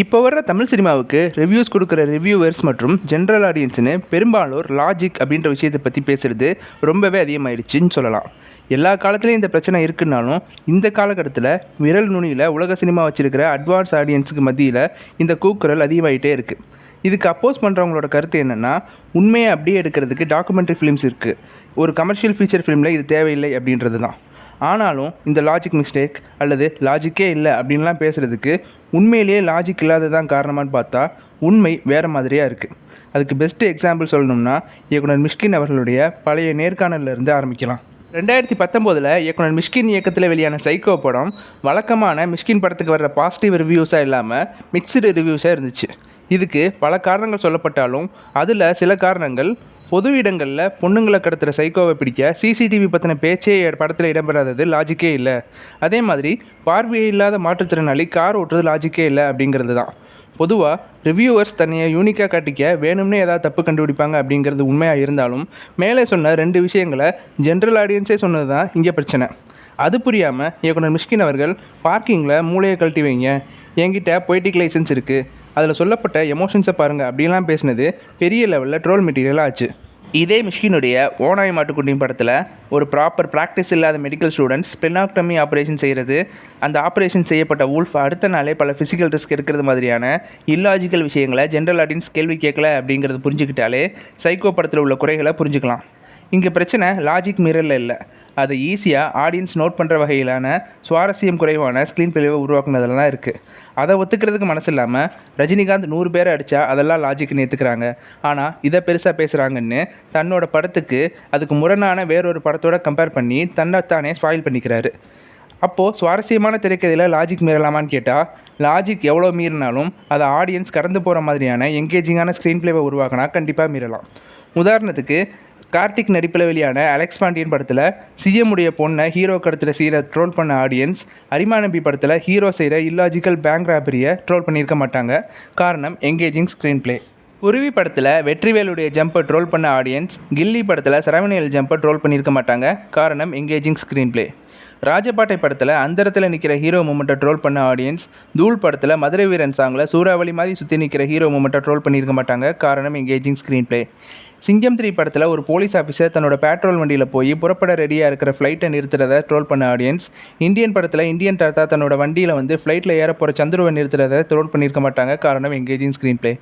இப்போ வர்ற தமிழ் சினிமாவுக்கு ரிவ்யூஸ் கொடுக்குற ரிவ்யூவர்ஸ் மற்றும் ஜென்ரல் ஆடியன்ஸ்னு பெரும்பாலோர் லாஜிக் அப்படின்ற விஷயத்தை பற்றி பேசுகிறது ரொம்பவே அதிகமாயிடுச்சுன்னு சொல்லலாம். எல்லா காலத்துலேயும் இந்த பிரச்சனை இருக்குன்னாலும் இந்த காலகட்டத்தில் விரல் நுனியில் உலக சினிமா வச்சிருக்கிற அட்வான்ஸ் ஆடியன்ஸுக்கு மத்தியில் இந்த கூக்குரல் அதிகமாகிட்டே இருக்குது இதுக்கு அப்போஸ் பண்ணுறவங்களோட கருத்து என்னென்னா உண்மையை அப்படியே எடுக்கிறதுக்கு டாக்குமெண்ட்ரி ஃபிலிம்ஸ் இருக்குது ஒரு கமர்ஷியல் ஃபீச்சர் ஃபிலிமில் இது தேவையில்லை அப்படின்றது தான் ஆனாலும் இந்த லாஜிக் மிஸ்டேக் அல்லது லாஜிக்கே இல்லை அப்படின்லாம் பேசுகிறதுக்கு உண்மையிலேயே லாஜிக் இல்லாததான் காரணமான்னு பார்த்தா உண்மை வேறு மாதிரியாக இருக்குது அதுக்கு பெஸ்ட்டு எக்ஸாம்பிள் சொல்லணும்னா இயக்குனர் மிஷ்கின் அவர்களுடைய பழைய நேர்காணலிருந்து ஆரம்பிக்கலாம். ரெண்டாயிரத்தி பத்தொம்போதில் இயக்குனர் மிஷ்கின் இயக்கத்தில் வெளியான சைக்கோ படம் வழக்கமான மிஷ்கின் படத்துக்கு வர்ற பாசிட்டிவ் ரிவ்யூஸாக இல்லாமல் மிக்சடு ரிவ்யூஸாக இருந்துச்சு. இதுக்கு பல காரணங்கள் சொல்லப்பட்டாலும் அதில் சில காரணங்கள் பொது இடங்களில் பொண்ணுங்களை கடத்துகிற சைக்கோவை பிடிக்க சிசிடிவி பற்றின பேச்சே படத்தில் இடம்பெறாதது லாஜிக்கே இல்லை. அதே மாதிரி பார்வையே இல்லாத மாற்றுத்திறனாளி கார் ஓட்டுறது லாஜிக்கே இல்லை அப்படிங்கிறது தான். பொதுவாக ரிவ்யூவர்ஸ் தன்னையை யூனிக்காக காட்டிக்க வேணும்னே ஏதாவது தப்பு கண்டுபிடிப்பாங்க அப்படிங்கிறது உண்மையாக இருந்தாலும் மேலே சொன்ன ரெண்டு விஷயங்களை ஜென்ரல் ஆடியன்ஸே சொன்னது தான் இங்கே பிரச்சனை. அது புரியாமல் இயக்குனர் மிஷ்கின் அவர்கள் பார்க்கிங்கில் மூளையை கழட்டி வைங்க. என்கிட்ட பொய்டிக் லைசன்ஸ் இருக்குது அதில் சொல்லப்பட்ட எமோஷன்ஸை பாருங்கள் அப்படின்லாம் பேசினது பெரிய லெவலில் ட்ரோல் மெட்டீரியலாக ஆச்சு. இதே மிஷினுடைய ஓனாய் மாட்டுக்குட்டியும் படத்தில் ஒரு ப்ராப்பர் ப்ராக்டிஸ் இல்லாத மெடிக்கல் ஸ்டூடெண்ட்ஸ் பெனாக்டமி ஆப்ரேஷன் செய்கிறது அந்த ஆப்ரேஷன் செய்யப்பட்ட வூல்ஃப் அடுத்த நாளே பல ஃபிசிக்கல் ரிஸ்க் எடுக்கிறது மாதிரியான இல்லாஜிக்கல் விஷயங்களை ஜென்ரல் ஆடியன்ஸ் கேள்வி கேட்கல அப்படிங்கிறது புரிஞ்சுக்கிட்டாலே சைக்கோ படத்தில் உள்ள குறைகளை புரிஞ்சுக்கலாம். இங்கே பிரச்சனை லாஜிக் மிரரில் இல்லை. அதை ஈஸியாக ஆடியன்ஸ் நோட் பண்ணுற வகையிலான சுவாரஸ்யம் குறைவான ஸ்க்ரீன் பிளேவை உருவாக்குனதில் தான் இருக்குது அதை ஒத்துக்கிறதுக்கு மனசு இல்லாமல் ரஜினிகாந்த் நூறு பேரை அடித்தா அதெல்லாம் லாஜிக்னு ஏற்றுக்கிறாங்க ஆனால் இதை பெருசாக பேசுகிறாங்கன்னு தன்னோட படத்துக்கு அதுக்கு முரணான வேறொரு படத்தோட கம்பேர் பண்ணி தன்னைத்தானே ஸ்பாயில் பண்ணிக்கிறாரு. அப்போது சுவாரஸ்யமான திரைக்கதையில் லாஜிக் மீறலாமான்னு கேட்டால் லாஜிக் எவ்வளோ மீறினாலும் அதை ஆடியன்ஸ் கடந்து போகிற மாதிரியான எங்கேஜிங்கான ஸ்க்ரீன் பிளேவை உருவாக்கினா கண்டிப்பாக மீறலாம். உதாரணத்துக்கு கார்த்திக் நடிப்பில் வெளியான அலெக்ஸ் பாண்டியன் படத்தில் சிஎம்முடைய பொண்ணை ஹீரோ கடத்தில் செய்கிற ட்ரோல் பண்ண ஆடியன்ஸ் அரிமா நம்பி படத்தில் ஹீரோ செய்கிற இல்லாஜிக்கல் பேங்க் ராபரியை ட்ரோல் பண்ணியிருக்க மாட்டாங்க. காரணம் எங்கேஜிங் ஸ்க்ரீன் பிளே உருவி படத்தில் வெற்றிவேலுடைய ஜம்பை ட்ரோல் பண்ண ஆடியன்ஸ் கில்லி படத்தில் சரவணியல் ஜம்பை ட்ரோல் பண்ணியிருக்க மாட்டாங்க. காரணம் எங்கேஜிங் ஸ்க்ரீன் பிளே ராஜபாட்டை படத்தில் அந்தரத்தில் நிற்கிற ஹீரோ மூமெண்ட்டை ட்ரோல் பண்ண ஆடியன்ஸ் தூள் படத்தில் மதுரை வீரன் சாங்கில் சூறாவளி மாதிரி சுற்றி நிற்கிற ஹீரோ மூமெண்ட்டை ட்ரோல் பண்ணியிருக்க மாட்டாங்க. காரணம் engaging screenplay Singam three படத்தில் ஒரு போலீஸ் ஆஃபீஸர் தன்னோட பெட்ரோல் வண்டியில் போய் புறப்பட ரெடியாக இருக்கிற ஃப்ளைட்டை நிறுத்துறத ட்ரோல் பண்ண ஆடியன்ஸ் இந்தியன் படத்தில் இந்தியன் தாத்தா தன்னோட வண்டியில் வந்து ஃப்ளைட்டில் ஏற போகிற சந்துருவை நிறுத்துறத ட்ரோல் பண்ணியிருக்க மாட்டாங்க. காரணம் எங்கேஜிங் ஸ்க்ரீன் பிளே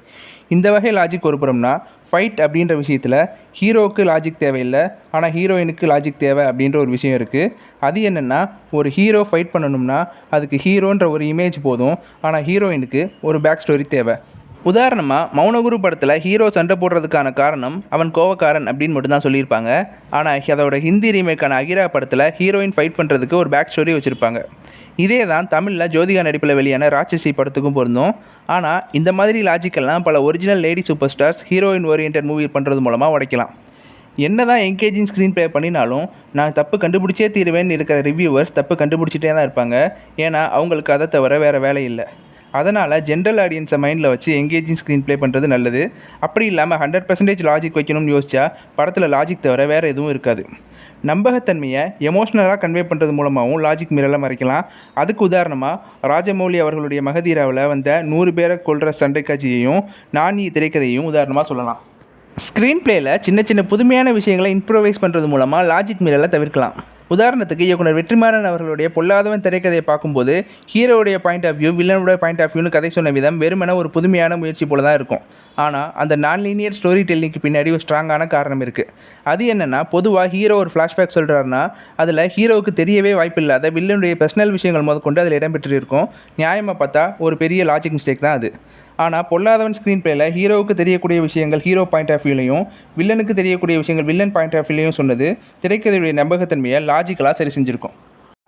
இந்த வகை லாஜிக் ஒரு புறம்னா ஃபைட் அப்படின்ற விஷயத்தில் ஹீரோவுக்கு லாஜிக் தேவையில்லை. ஆனால் ஹீரோயினுக்கு லாஜிக் தேவை அப்படின்ற ஒரு விஷயம் இருக்குது அது என்னென்னா ஒரு ஹீரோ ஃபைட் பண்ணணும்னா அதுக்கு ஹீரோன்ற ஒரு இமேஜ் போதும். ஆனால் ஹீரோயினுக்கு ஒரு பேக் ஸ்டோரி தேவை. உதாரணமாக மௌனகுரு படத்தில் ஹீரோ சண்டை போடுறதுக்கான காரணம் அவன் கோவக்காரன் அப்படின்னு மட்டும்தான் சொல்லியிருப்பாங்க. ஆனால் அதோட ஹிந்தி ரீமேக்கான அகிரா படத்தில் ஹீரோயின் ஃபைட் பண்ணுறதுக்கு ஒரு பேக் ஸ்டோரி வச்சுருப்பாங்க. இதே தான் தமிழில் ஜோதிகா நடிப்பில் வெளியான ராட்சசி படத்துக்கும் பொருந்தும். ஆனால் இந்த மாதிரி லாஜிக்கெல்லாம் பல original lady superstars heroine orient movie பண்ணுறது மூலமாக உடைக்கலாம். என்ன தான் என்கேஜிங் ஸ்க்ரீன் ப்ளே பண்ணினாலும் நான் தப்பு கண்டுபிடிச்சே தீருவேன்னு இருக்கிற ரிவ்யூவர்ஸ் தப்பு கண்டுபிடிச்சிட்டே தான் இருப்பாங்க. ஏன்னா அவங்களுக்கு அதை தவிர வேறு வேலை இல்லை. அதனால் ஜென்ரல் ஆடியன்ஸை மைண்டில் வச்சு எங்கேஜிங் ஸ்க்ரீன் ப்ளே பண்ணுறது நல்லது. அப்படி இல்லாமல் ஹண்ட்ரட் பர்சன்டேஜ் லாஜிக் வைக்கணும்னு யோசிச்சா படத்தில் லாஜிக் தவிர வேறு எதுவும் இருக்காது. நம்பகத்தன்மையை எமோஷ்னலாக கன்வே பண்ணுறது மூலமாகவும் லாஜிக் மிரலை மறைக்கலாம். அதுக்கு உதாரணமாக ராஜமௌலி அவர்களுடைய மகதீராவில் வந்த நூறு பேரை கொள்கிற சண்டை காட்சியையும் நானி திரைக்கதையும் உதாரணமாக சொல்லலாம். ஸ்க்ரீன் பிளேயில் சின்ன சின்ன புதுமையான விஷயங்களை இம்ப்ரோவைஸ் பண்ணுறது மூலமாக லாஜிக் மிரலை தவிர்க்கலாம். உதாரணத்துக்கு இயக்குனர் வெற்றிமாறன் அவர்களுடைய பொல்லாதவன் திரைக்கதையை பார்க்கும்போது ஹீரோவுடைய பாயிண்ட் ஆஃப் வியூ வில்லனுடைய பாயிண்ட் ஆஃப் வியூன்னு கதை சொன்ன விதம் வெறுமன ஒரு புதுமையான முயற்சி போல தான் இருக்கும். ஆனால் அந்த நான் லீனியர் ஸ்டோரி டெல்லிங்க்கு பின்னாடி ஒரு ஸ்ட்ராங்கான காரணம் இருக்குது அது என்னென்னா பொதுவாக ஹீரோ ஒரு ஃப்ளாஷ்பேக் சொல்கிறாருன்னா அதில் ஹீரோவுக்கு தெரியவே வாய்ப்பில்லாத வில்லனுடைய பர்சனல் விஷயங்கள் முதற்கொண்டு அதில் இடம்பெற்று இருக்கும். நியாயமாக பார்த்தா ஒரு பெரிய லாஜிக் மிஸ்டேக் தான் அது. ஆனால் பொல்லாதவன் ஸ்க்ரீன் பிளேயில் ஹீரோவுக்கு தெரியக்கூடிய விஷயங்கள் ஹீரோ பாயிண்ட் ஆஃப் வியூலையும் வில்லனுக்கு தெரியக்கூடிய விஷயங்கள் வில்லன் பாயிண்ட் ஆஃப் வியூலையும் சொன்னது திரைக்கதையுடைய நம்பகத்தன்மையை லாஜிக்கலாக சரி செஞ்சுருக்கும்.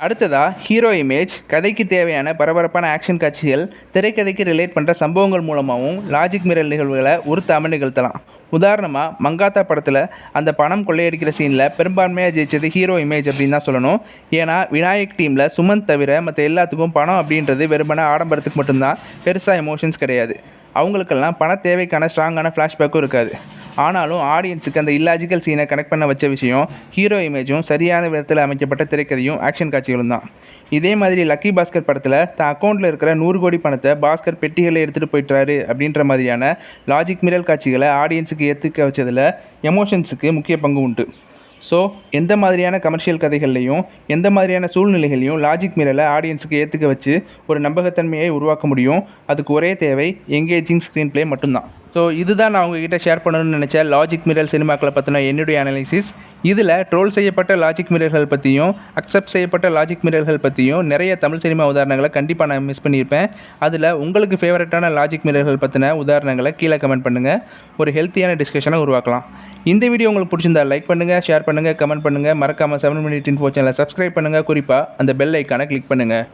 அடுத்ததாக ஹீரோ இமேஜ் கதைக்கு தேவையான பரபரப்பான ஆக்ஷன் காட்சிகள் திரைக்கதைக்கு ரிலேட் பண்ணுற சம்பவங்கள் மூலமாகவும் லாஜிக் மிரல் நிகழ்வுகளை உறுத்தாமல் நிகழ்த்தலாம். உதாரணமாக மங்காத்தா படத்தில் அந்த பணம் கொள்ளையடிக்கிற சீனில் பெரும்பான்மையாக ஜெயிச்சது ஹீரோ இமேஜ் அப்படின்னு தான் சொல்லணும். ஏன்னா விநாயக் டீமில் சுமந்த் தவிர மற்ற எல்லாத்துக்கும் பணம் அப்படின்றது வெறுமன ஆடம்பரத்துக்கு மட்டும்தான். பெருசாக எமோஷன்ஸ் கிடையாது. அவங்களுக்கெல்லாம் பண தேவைக்கான ஸ்ட்ராங்கான ஃப்ளாஷ்பேக்கும் இருக்காது. ஆனாலும் ஆடியன்ஸுக்கு அந்த இல்லாஜிக்கல் சீனை கனெக்ட் பண்ண வச்ச விஷயம் ஹீரோ இமேஜும் சரியான விதத்தில் அமைக்கப்பட்ட திரைக்கதையும் ஆக்ஷன் காட்சிகளும் தான். இதே மாதிரி லக்கி பாஸ்கர் படத்தில் தன் அக்கௌண்ட்டில் இருக்கிற நூறு கோடி பணத்தை பாஸ்கர் பெட்டிகளில் எடுத்துகிட்டு போயிட்டாரு அப்படின்ற மாதிரியான லாஜிக் மிரல் காட்சிகளை ஆடியன்ஸுக்கு ஏற்றுக்க வச்சதில் எமோஷன்ஸுக்கு முக்கிய பங்கு உண்டு. ஸோ எந்த மாதிரியான கமர்ஷியல் கதைகள்லையும் எந்த மாதிரியான சூழ்நிலைகளையும் லாஜிக் மிரலை ஆடியன்ஸுக்கு ஏற்றுக்க வச்சு ஒரு நம்பகத்தன்மையை உருவாக்க முடியும். அதுக்கு ஒரே தேவை எங்கேஜிங் ஸ்க்ரீன் ப்ளே மட்டும்தான். ஸோ இதுதான் நான் உங்ககிட்ட ஷேர் பண்ணணும்னு நினச்ச லாஜிக் மிரல் சினிமாக்களை பற்றின என்னுடைய அனாலிசிஸ் இதில் ட்ரோல் செய்யப்பட்ட லாஜிக் மிரர்கள் பற்றியும் அக்செப்ட் செய்யப்பட்ட லாஜிக் மிரர்கள் பற்றியும் நிறைய தமிழ் சினிமா உதாரணங்களை கண்டிப்பாக நான் மிஸ் பண்ணியிருப்பேன். அதில் உங்களுக்கு ஃபேவரட்டான லாஜிக் மிரர்கள் பற்றின உதாரணங்களை கீழே கமெண்ட் பண்ணுங்கள் ஒரு ஹெல்த்தியான டிஸ்கஷனை உருவாக்கலாம். இந்த வீடியோ உங்களுக்கு பிடிச்சிருந்தா லைக் பண்ணுங்கள் ஷேர் பண்ணுங்கள் கமெண்ட் பண்ணுங்கள் மறக்காமல் செவன் மினிட் இன்ஃபோ சேனலை சப்ஸ்கிரைப் பண்ணுங்கள் குறிப்பாக அந்த பெல் ஐக்கானை கிளிக் பண்ணுங்கள்